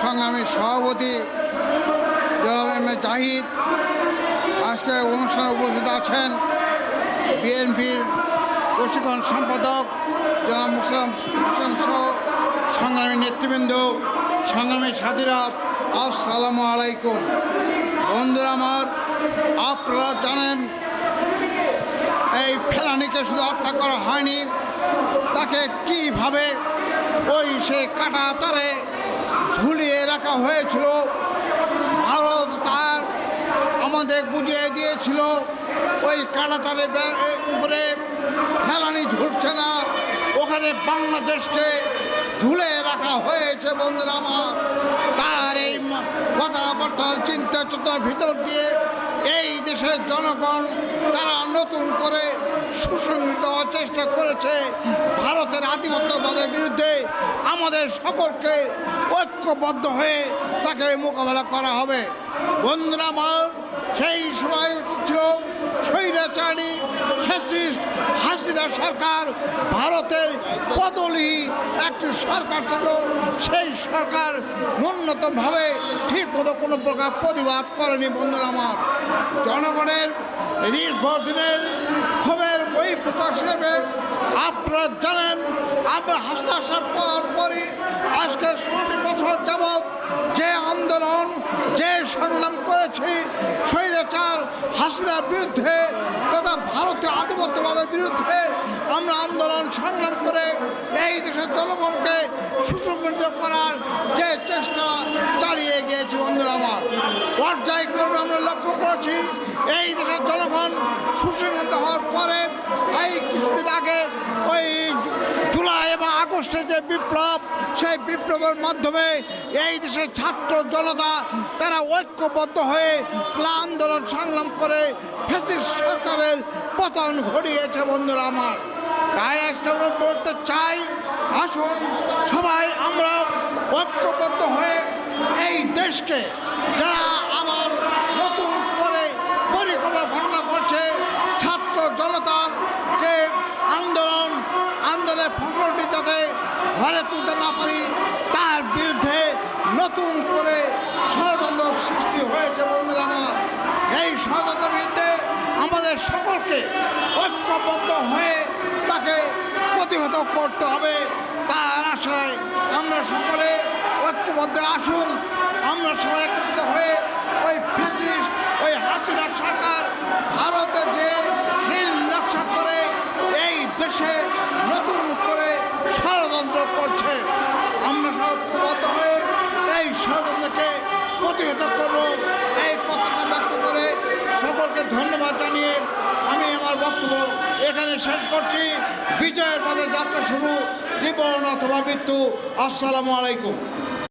সংগ্রামী সভাপতি জনাব এম এ জাহিদ। আজকে অনুষ্ঠানে উপস্থিত আছেন বিএনপির প্রশিক্ষণ সম্পাদক জনাব মুসলাম হোসেন সহ সংগ্রামী নেতৃবৃন্দ, সংগ্রামী সাথীরা, আসসালামু আলাইকুম। বন্ধুরা আমার, আপনারা জানেন, এই ফেলানিকে শুধু হত্যা করা হয়নি, তাকে কীভাবে ওই সে কাটা তারে ঝুলিয়ে রাখা হয়েছিল। ভারত তার আমাদের বুঝিয়ে দিয়েছিল। ওই কাটা তারে উপরে ফেলানি ঝুলছে না। ওখানে বাংলাদেশকে ঝুলে রাখা হয়েছে বন্ধুরা আমার। তার এই কথাবার্তার চিন্তা চেতনার ভিতর দিয়ে এই দেশের জনগণ তারা নতুন করে সুসংগঠিত হওয়ার চেষ্টা করেছে। ভারতের আধিপত্যবাদের বিরুদ্ধে আমাদের সকলকে ঐক্যবদ্ধ হয়ে তাকে মোকাবেলা করা হবে। বন্ধুরা, আমার সেই সময় ছিল হাসিনা সরকার, ভারতের বদলি একটি সরকার ছিল। সেই সরকার ন্যূনতমভাবে ঠিক মতো কোনো প্রকার প্রতিবাদ করেনি বন্ধুরা আমার। জনগণের দীর্ঘদিনের ক্ষোভের বই প্রকাশ হিসেবে আপনারা জানেন, আমরা হাসনা পর পরই আজকে ষোলোটি বছর যাবৎ যে আন্দোলন, যে সংগ্রাম করেছি, স্বৈরাচার, হাসিনার বিরুদ্ধে তথা ভারতীয় আধিপত্যবাদের বিরুদ্ধে আমরা আন্দোলন সংগ্রাম করে এই দেশের জনগণকে সুসংগঠিত করার যে চেষ্টা চালিয়ে গিয়েছি বন্ধুরা আমার। পর্যায়ক্রমে করেছি এই দেশের জনগণ সুসংগঠিত হওয়ার পরে এই কিছুদিন আগে ওই জুলাই এবং আগস্টে যে বিপ্লব, সেই বিপ্লবের মাধ্যমে এই দেশের ছাত্র জনতা, তারা ঐক্যবদ্ধ হয়ে আন্দোলন সংগ্রাম করে ফ্যাসিস্ট সরকারের পতন ঘটিয়েছে বন্ধুরা আমার। তাই আজকে আমরা বলতে চাই, আসুন সবাই আমরা ঐক্যবদ্ধ হয়ে এই দেশকে যারা আবার নতুন করে পরিকল্পনা ঘটনা করছে ছাত্র জনতার যে আন্দোলন আন্দোলনের ফসলটি যাতে ঘরে তুলতে না পারি, তার বিরুদ্ধে নতুন করে ষড়যন্ত্র সৃষ্টি হয়েছে বন্ধুরা আমার। এই ষড়যন্ত্রের বিরুদ্ধে আমাদের সকলকে ঐক্যবদ্ধ হয়ে তাকে প্রতিহত করতে হবে। তার আশায় আমরা সকলে ঐক্যবদ্ধ আসুন। আমরা সবাই একত্রিত হয়ে ওই ফ্যাসিস্ট ওই হাসিনা সরকার ভারতে যে নীল নকশা করে এই দেশে নতুন করে ষড়যন্ত্র করছে আমরা সব ঐক্যবদ্ধ হয়ে এই ষড়যন্ত্রকে প্রতিহত করব। এই পতাকা ব্যক্ত করে সকলকে ধন্যবাদ জানিয়ে আমি আমার বক্তব্য এখানে শেষ করছি। বিজয়ের পথে যাত্রা শুরু জীবন অথবা মৃত্যু। আসসালামু আলাইকুম।